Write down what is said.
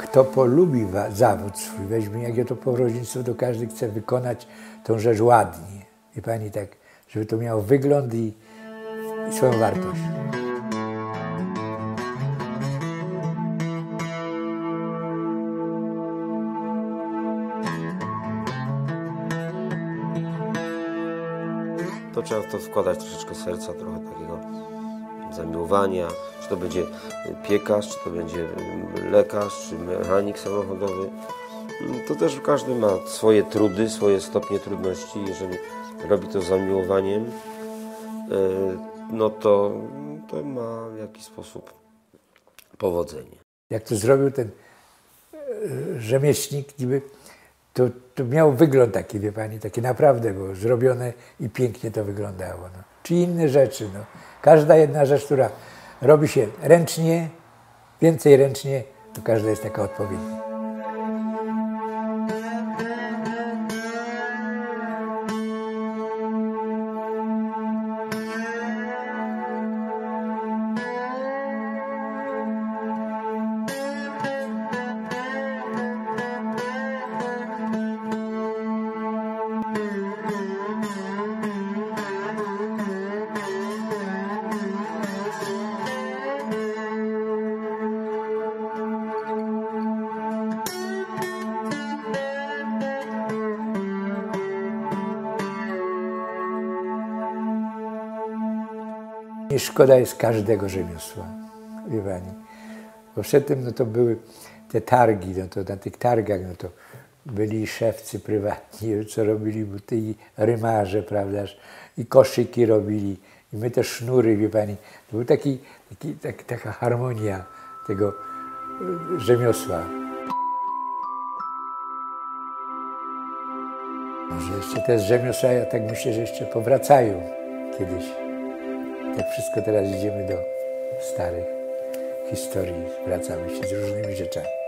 kto polubi zawód swój, weźmie jakie to powrodziństwo, to każdy chce wykonać tą rzecz ładnie. I pani tak, żeby to miało wygląd i, i swoją wartość. To trzeba w to wkładać troszeczkę serca, trochę takiego zamiłowania, czy to będzie piekarz, czy to będzie lekarz, czy mechanik samochodowy. To też każdy ma swoje trudy, swoje stopnie trudności. Jeżeli robi to z zamiłowaniem, e, no to, to ma w jakiś sposób powodzenie. Jak to zrobił ten e, rzemieślnik, niby to, to miał wygląd taki, wie pani, taki naprawdę było zrobione i pięknie to wyglądało. No. Czy inne rzeczy. No. Każda jedna rzecz, która robi się ręcznie, więcej ręcznie, to każda jest taka odpowiednia. I szkoda jest każdego rzemiosła, wie pani. Bo przedtem no to były te targi, no to na tych targach no to byli szewcy prywatni, co robili i rymarze, prawda, i koszyki robili, i my te sznury, wie pani. To był taki, taki tak, taka harmonia tego e, rzemiosła. Może jeszcze te rzemiosła, ja tak myślę, że jeszcze powracają kiedyś. Tak wszystko teraz idziemy do starych historii, wracamy się z różnymi rzeczami.